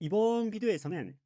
이번 비디오에서는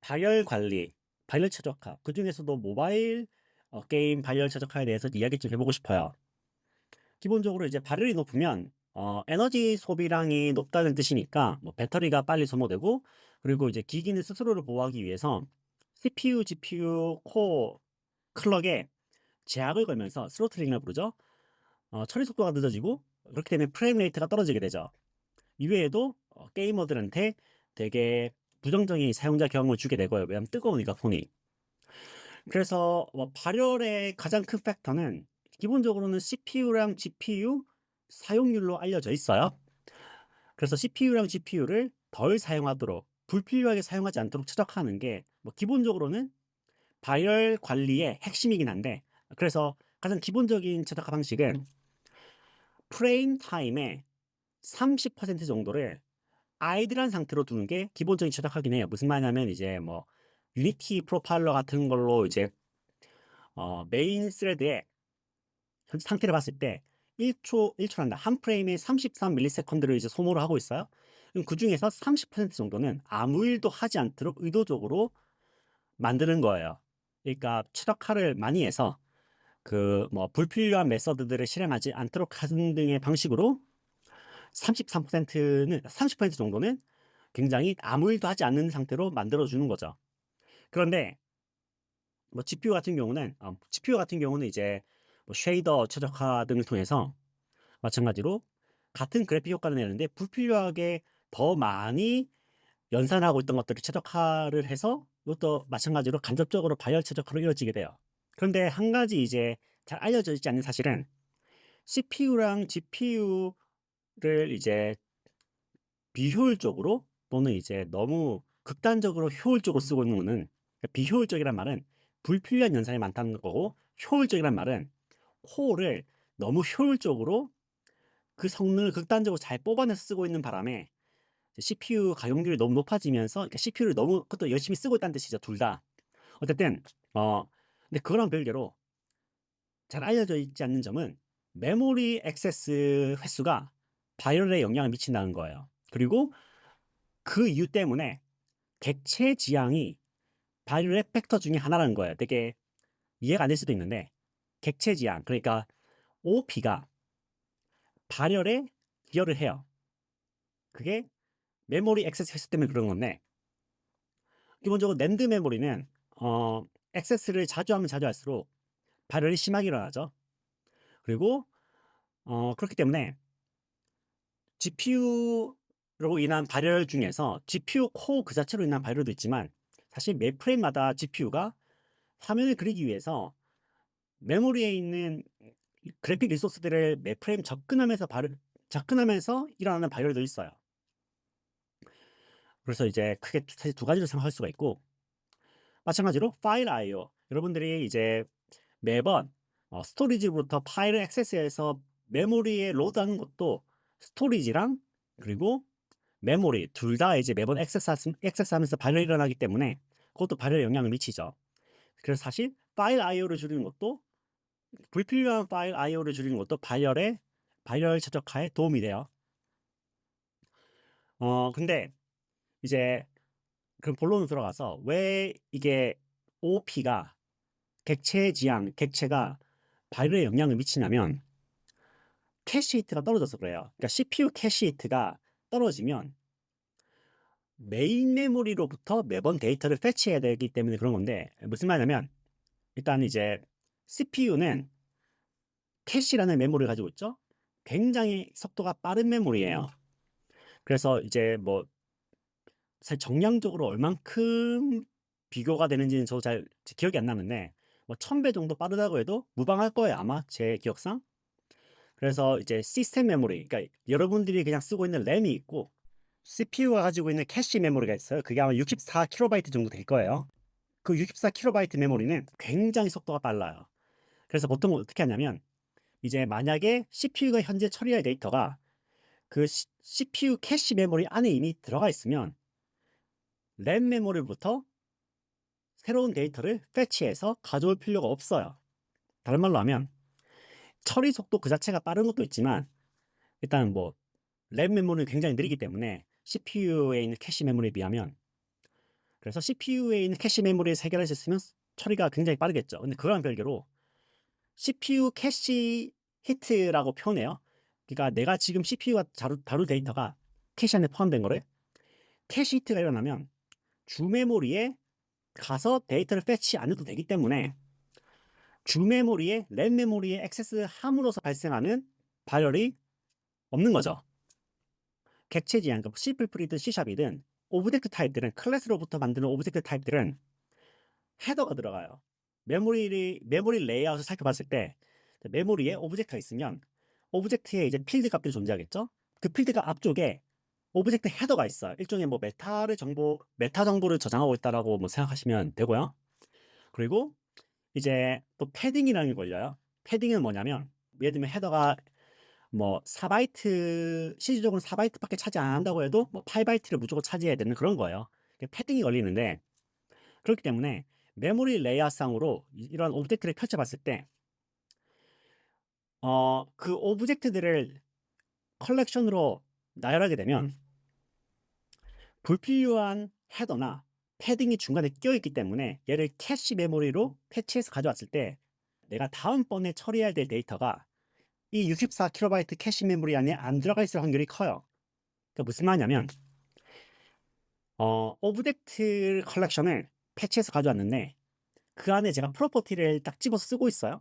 발열 관리, 발열 최적화, 그 중에서도 모바일 어, 게임 발열 최적화에 대해서 이야기 좀 해보고 싶어요. 기본적으로 이제 발열이 높으면 어, 에너지 소비량이 높다는 뜻이니까 뭐 배터리가 빨리 소모되고 그리고 이제 기기는 스스로를 보호하기 위해서 CPU, GPU, 코어, 클럭에 제약을 걸면서 스로틀링을 부르죠. 어, 처리 속도가 늦어지고 그렇게 되면 프레임 레이트가 떨어지게 되죠. 이외에도 어, 게이머들한테 되게 부정적인 사용자 경험을 주게 되고요. 왜냐면 뜨거우니까 폰이. 그래서 뭐 발열의 가장 큰 팩터는 기본적으로는 CPU랑 GPU 사용률로 알려져 있어요. 그래서 CPU랑 GPU를 덜 사용하도록 불필요하게 사용하지 않도록 최적화하는 게 뭐 기본적으로는 발열 관리의 핵심이긴 한데 그래서 가장 기본적인 최적화 방식은 프레임 타임의 30% 정도를 아이들한 상태로 두는 게 기본적인 최적화긴 해요. 무슨 말이냐면 이제 뭐 유니티 프로파일러 같은 걸로 이제 어, 메인 스레드의 현재 상태를 봤을 때 1초 1초란다 한 프레임에 33ms를 이제 소모를 하고 있어요. 그 중에서 30% 정도는 아무 일도 하지 않도록 의도적으로 만드는 거예요. 그러니까 최적화를 많이 해서 그 뭐 불필요한 메서드들을 실행하지 않도록 하는 등의 방식으로 33%는 30% 정도는 굉장히 아무 일도 하지 않는 상태로 만들어 주는 거죠. 그런데 뭐 GPU 같은 경우는 어, GPU 같은 경우는 이제 뭐 쉐이더 최적화 등을 통해서 마찬가지로 같은 그래픽 효과를 내는데 불필요하게 더 많이 연산하고 있던 것들을 최적화를 해서 이것도 마찬가지로 간접적으로 발열 최적화로 이루어지게 돼요. 그런데 한 가지 이제 잘 알려져 있지 않는 사실은 CPU랑 GPU 를 이제 비효율적으로 또는 이제 너무 극단적으로 효율적으로 쓰고 있는 거는 그러니까 비효율적이란 말은 불필요한 연산이 많다는 거고 효율적이란 말은 코어를 너무 효율적으로 그 성능을 극단적으로 잘 뽑아내서 쓰고 있는 바람에 CPU 가용률이 너무 높아지면서 그러니까 CPU를 너무 그것도 열심히 쓰고 있다는 뜻이죠 둘 다. 어쨌든 어 근데 그거랑 별개로 잘 알려져 있지 않는 점은 메모리 액세스 횟수가 발열에 영향을 미친다는 거예요. 그리고 그 이유 때문에 객체 지향이 발열의 팩터 중에 하나라는 거예요. 되게 이해가 안 될 수도 있는데 객체 지향 그러니까 OP가 발열에 기여를 해요. 그게 메모리 액세스 횟수 때문에 그런 건데 기본적으로 낸드 메모리는 어 액세스를 자주 하면 자주 할수록 발열이 심하게 일어나죠. 그리고 어 그렇기 때문에 GPU로 인한 발열 중에서 GPU 코어 그 자체로 인한 발열도 있지만 사실 매 프레임마다 GPU가 화면을 그리기 위해서 메모리에 있는 그래픽 리소스들을 매 프레임 접근하면서 발열, 접근하면서 일어나는 발열도 있어요. 그래서 이제 크게 사실 두 가지로 생각할 수가 있고 마찬가지로 파일 I/O 여러분들이 이제 매번 어, 스토리지부터 파일을 액세스해서 메모리에 로드하는 것도 스토리지랑 그리고 메모리 둘 다 이제 매번 액세스하면서 발열이 일어나기 때문에 그것도 발열에 영향을 미치죠. 그래서 사실 파일 I/O를 줄이는 것도 불필요한 파일 I/O를 줄이는 것도 발열에 발열 최적화에 도움이 돼요. 어 근데 이제 그럼 본론으로 들어가서 왜 이게 OP가 객체 지향, 객체가 발열에 영향을 미치냐면 캐시 히트가 떨어져서 그래요. 그러니까 CPU 캐시 히트가 떨어지면 메인 메모리로부터 매번 데이터를 패치해야 되기 때문에 그런 건데 무슨 말이냐면 일단 이제 CPU는 캐시라는 메모리를 가지고 있죠. 굉장히 속도가 빠른 메모리예요. 그래서 이제 뭐 사실 정량적으로 얼만큼 비교가 되는지는 저도 잘 기억이 안 나는데 뭐 1000배 정도 빠르다고 해도 무방할 거예요 아마 제 기억상 그래서 이제 시스템 메모리 그러니까 여러분들이 그냥 쓰고 있는 램이 있고 CPU가 가지고 있는 캐시 메모리가 있어요. 그게 아마 64KB 정도 될 거예요. 그 64KB 메모리는 굉장히 속도가 빨라요. 그래서 보통 어떻게 하냐면 이제 만약에 CPU가 현재 처리할 데이터가 그 CPU 캐시 메모리 안에 이미 들어가 있으면 램 메모리부터 새로운 데이터를 패치해서 가져올 필요가 없어요. 다른 말로 하면 처리 속도 그 자체가 빠른 것도 있지만 일단 뭐 램 메모리는 굉장히 느리기 때문에 CPU에 있는 캐시 메모리에 비하면. 그래서 CPU에 있는 캐시 메모리에 있으면 처리가 굉장히 빠르겠죠. 근데 그거랑 별개로 CPU 캐시 히트라고 표현해요. 그러니까 내가 지금 CPU가 다루, 다룰 데이터가 캐시 안에 포함된 거를 캐시 히트가 일어나면 주 메모리에 가서 데이터를 패치 안 해도 되기 때문에 주 메모리에 램 메모리에 액세스 함으로써 발생하는 발열이 없는 거죠. 객체 지향, 그러니까 C++이든 C샵이든 오브젝트 타입들은 클래스로부터 만드는 오브젝트 타입들은 헤더가 들어가요. 메모리 메모리 레이아웃을 살펴봤을 때 메모리에 오브젝트가 있으면 오브젝트에 이제 필드 값들이 존재하겠죠. 그 필드가 앞쪽에 오브젝트 헤더가 있어요. 일종의 뭐 메타를 정보 메타 정보를 저장하고 있다라고 뭐 생각하시면 되고요. 그리고 이제 또 패딩이라는 게 걸려요. 패딩은 뭐냐면 예를 들면 헤더가 뭐 4바이트 실질적으로 4바이트밖에 차지 안 한다고 해도 뭐 8바이트를 무조건 차지해야 되는 그런 거예요. 패딩이 걸리는데 그렇기 때문에 메모리 레이아웃상으로 이- 이런 오브젝트를 펼쳐봤을 때 어, 그 오브젝트들을 컬렉션으로 나열하게 되면 불필요한 헤더나 패딩이 중간에 끼어있기 때문에 얘를 캐시 메모리로 패치해서 가져왔을 때 내가 다음번에 처리해야 될 데이터가 이 64KB 캐시 메모리 안에 안 들어가 있을 확률이 커요. 그러니까 무슨 말이냐면 어, 오브젝트 컬렉션을 패치해서 가져왔는데 그 안에 제가 프로퍼티를 딱 집어서 쓰고 있어요.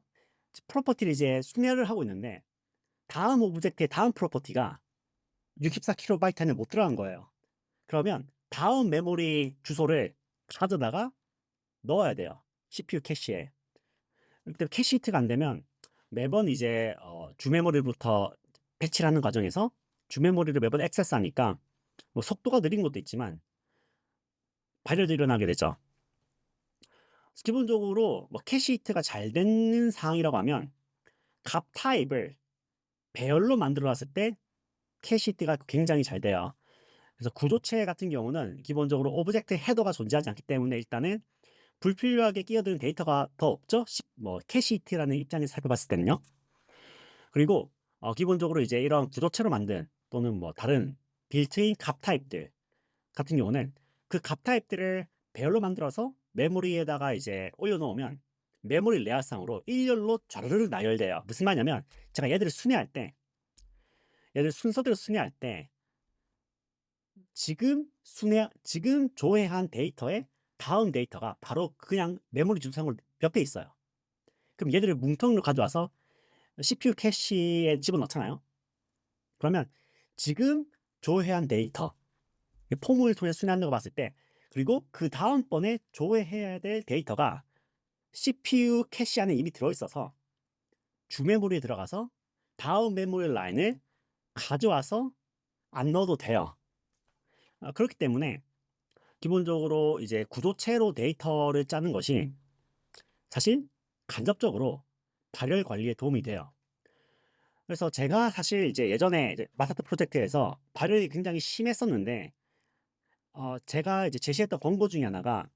프로퍼티를 이제 순회를 하고 있는데 다음 오브젝트의 다음 프로퍼티가 64KB 안에 못 들어간 거예요. 그러면 다음 메모리 주소를 가져다가 넣어야 돼요. CPU 캐시에. 그때 캐시 히트가 안 되면 매번 이제 어, 주 메모리부터 패치를 하는 과정에서 주 메모리를 매번 액세스하니까 뭐 속도가 느린 것도 있지만 발열도 일어나게 되죠. 기본적으로 뭐 캐시 히트가 잘 되는 상황이라고 하면 값 타입을 배열로 만들어 놨을 때 캐시 히트가 굉장히 잘 돼요. 그래서 구조체 같은 경우는 기본적으로 오브젝트 헤더가 존재하지 않기 때문에 일단은 불필요하게 끼어드는 데이터가 더 없죠. 시- 뭐 캐시 히트라는 입장에서 살펴봤을 때는요. 그리고 어, 기본적으로 이제 이런 구조체로 만든 또는 뭐 다른 빌트인 값 타입들 같은 경우는 그 값 타입들을 배열로 만들어서 메모리에다가 이제 올려놓으면 메모리 레이아웃상으로 일렬로 좌르르 나열돼요. 무슨 말이냐면 제가 얘들을 순회할 때 얘들 순서대로 순회할 때 지금 순회 지금 조회한 데이터의 다음 데이터가 바로 그냥 메모리 주소상으로 옆에 있어요. 그럼 얘들을 뭉텅이로 가져와서 CPU 캐시에 집어넣잖아요. 그러면 지금 조회한 데이터 폼을 통해 순회하는 거 봤을 때 그리고 그 다음번에 조회해야 될 데이터가 CPU 캐시 안에 이미 들어있어서 주 메모리에 들어가서 다음 메모리 라인을 가져와서 안 넣어도 돼요. 아, 그렇기 때문에 기본적으로 이제 구조체로 데이터를 짜는 것이 사실 간접적으로 발열 관리에 도움이 돼요. 그래서 제가 사실 이제 예전에 이제 마사트 프로젝트에서 발열이 굉장히 심했었는데 어, 제가 이제 제시했던 권고 중에 하나가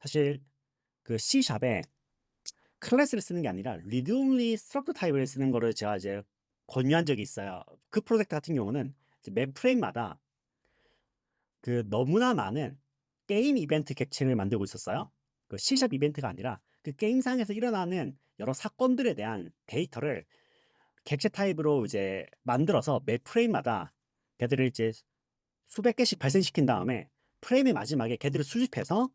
사실 그 C샵에 클래스를 쓰는 게 아니라 read only struct 타입을 쓰는 거를 제가 이제 권유한 적이 있어요. 그 프로젝트 같은 경우는 매 프레임마다 그 너무나 많은 게임 이벤트 객체를 만들고 있었어요. 그 C샵 이벤트가 아니라 그 게임상에서 일어나는 여러 사건들에 대한 데이터를 객체 타입으로 이제 만들어서 매 프레임마다 걔들을 이제 수백 개씩 발생시킨 다음에 프레임의 마지막에 걔들을 수집해서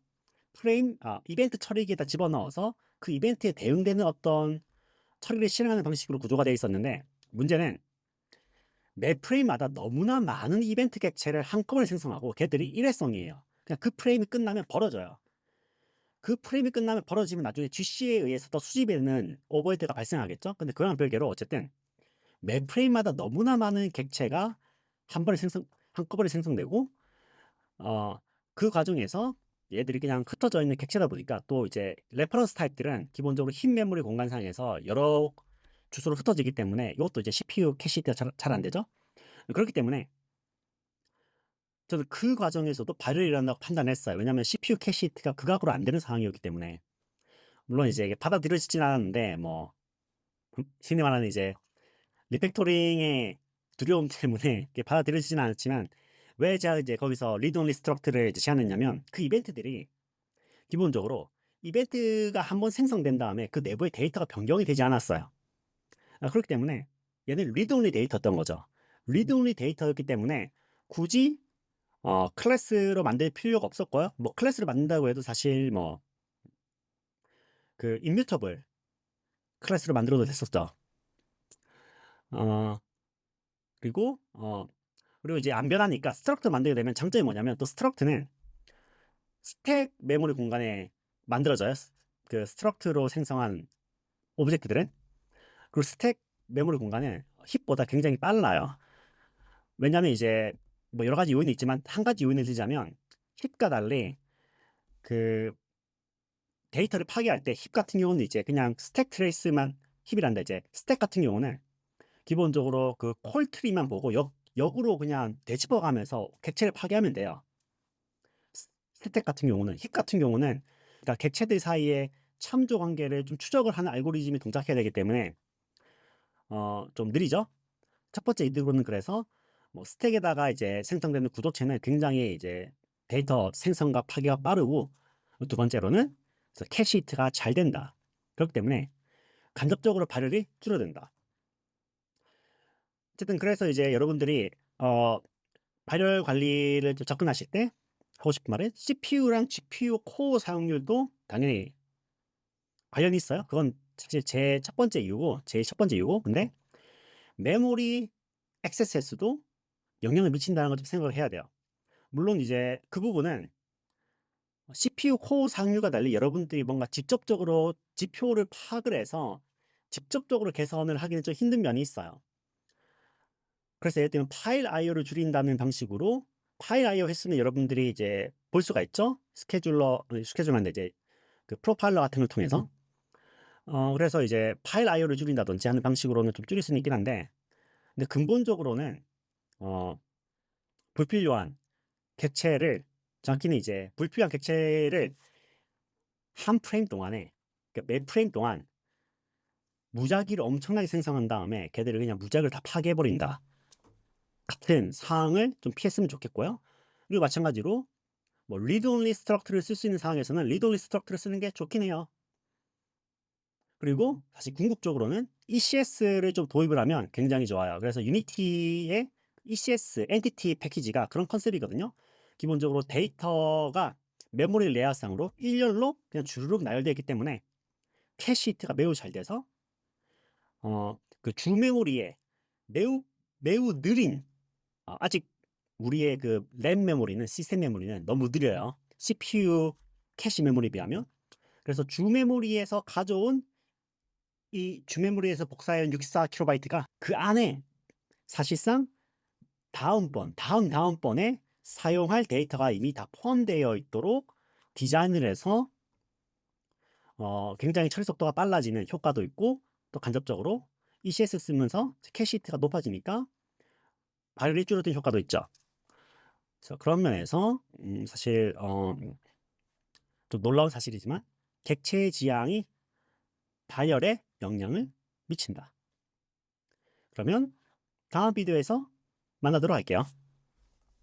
프레임 아, 이벤트 처리기에다 집어넣어서 그 이벤트에 대응되는 어떤 처리를 실행하는 방식으로 구조가 되어 있었는데 문제는 매 프레임마다 너무나 많은 이벤트 객체를 한꺼번에 생성하고 걔들이 일회성이에요. 그냥 그 프레임이 끝나면 벌어져요. 그 프레임이 끝나면 벌어지면 나중에 GC에 의해서 또 수집되는 오버헤드가 발생하겠죠. 근데 그거랑 별개로 어쨌든 매 프레임마다 너무나 많은 객체가 한 번에 생성 한꺼번에 생성되고 어, 그 과정에서 얘들이 그냥 흩어져 있는 객체다 보니까 또 이제 레퍼런스 타입들은 기본적으로 흰 메모리 공간상에서 여러 주소로 흩어지기 때문에 이것도 이제 CPU 캐시가 잘 안 되죠. 그렇기 때문에 저는 그 과정에서도 발열이 일어난다고 판단했어요. 왜냐하면 CPU 캐시트가 극악으로 안 되는 상황이었기 때문에 물론 이제 받아들여지진 않았는데 뭐 흔히 말하는 이제 리팩토링의 두려움 때문에 받아들여지진 않았지만 왜 제가 이제 거기서 리드 온리 스트럭트를 제안했냐면 그 이벤트들이 기본적으로 이벤트가 한번 생성된 다음에 그 내부의 데이터가 변경이 되지 않았어요. 아, 그렇기 때문에 얘는 리드 온리 데이터였던 거죠. 리드 온리 데이터였기 때문에 굳이 어, 클래스로 만들 필요가 없었고요. 뭐 클래스를 만든다고 해도 사실 뭐그 임뮤터블 클래스로 만들어도 됐었죠. 어, 그리고 어, 그리고 이제 안 변하니까 스트럭트 만들게 되면 장점이 뭐냐면 또 스트럭트는 스택 메모리 공간에 만들어져요. 스- 그 스트럭트로 생성한 오브젝트들은 그리고 스택 메모리 공간은 힙보다 굉장히 빨라요. 왜냐하면 이제 뭐 여러 가지 요인이 있지만 한 가지 요인을 들자면 힙과 달리 그 데이터를 파괴할 때 힙 같은 경우는 이제 그냥 스택 트레이스만 힙이란다 이제 스택 같은 경우는 기본적으로 그 콜 트리만 보고 역, 역으로 그냥 되짚어가면서 객체를 파괴하면 돼요. 스- 스택 같은 경우는 힙 같은 경우는 그러니까 객체들 사이에 참조 관계를 좀 추적을 하는 알고리즘이 동작해야 되기 때문에 어, 좀 느리죠. 첫 번째 이득으로는 그래서 뭐 스택에다가 이제 생성되는 구도체는 굉장히 이제 데이터 생성과 파괴가 빠르고 두 번째로는 그래서 캐시 히트가 잘 된다. 그렇기 때문에 간접적으로 발열이 줄어든다. 어쨌든 그래서 이제 여러분들이 어, 발열 관리를 좀 접근하실 때 하고 싶은 말은 CPU랑 GPU 코어 사용률도 당연히 관련이 있어요. 그건 사실 제 첫 번째 이유고 제일 첫 번째 이유고 근데 메모리 액세스에서도 영향을 미친다는 걸 좀 생각을 해야 돼요. 물론 이제 그 부분은 CPU 코어 사용률과 달리 여러분들이 뭔가 직접적으로 지표를 파악을 해서 직접적으로 개선을 하기는 좀 힘든 면이 있어요. 그래서 예를 들면 파일 IO를 줄인다는 방식으로 파일 IO 횟수는 여러분들이 이제 볼 수가 있죠. 스케줄러 스케줄러인데 이제 그 프로파일러 같은 걸 통해서 어 그래서 이제 파일 IO를 줄인다든지 하는 방식으로는 좀 줄일 수는 있긴 한데 근데 근본적으로는 어 불필요한 객체를 정확히는 이제 불필요한 객체를 한 프레임 동안에 그러니까 몇 프레임 동안 무작위를 엄청나게 생성한 다음에 걔들을 그냥 무작위를 다 파괴해 버린다. 같은 상황을 좀 피했으면 좋겠고요. 그리고 마찬가지로 뭐 리드 온리 스트럭트를 쓸 수 있는 상황에서는 리드 온리 스트럭트를 쓰는 게 좋긴 해요. 그리고 사실 궁극적으로는 ECS를 좀 도입을 하면 굉장히 좋아요. 그래서 유니티의 ECS 엔티티 패키지가 그런 컨셉이거든요. 기본적으로 데이터가 메모리 레이아웃상으로 일렬로 그냥 주르륵 나열되어 있기 때문에 캐시 히트가 매우 잘 돼서 어, 그 주 메모리에 매우 매우 느린 어, 아직 우리의 그 램 메모리는 시스템 메모리는 너무 느려요. CPU 캐시 메모리에 비하면. 그래서 주 메모리에서 가져온 이 주 메모리에서 복사해온 64kb가 그 안에 사실상 다음번, 다음 다음번에 사용할 데이터가 이미 다 포함되어 있도록 디자인을 해서 어, 굉장히 처리 속도가 빨라지는 효과도 있고 또 간접적으로 ECS 쓰면서 캐시 히트가 높아지니까 발열이 줄어든 효과도 있죠. 그래서 그런 면에서 음, 사실 어, 좀 놀라운 사실이지만 객체의 지향이 발열에 영향을 미친다. 그러면 다음 비디오에서 만나도록 할게요.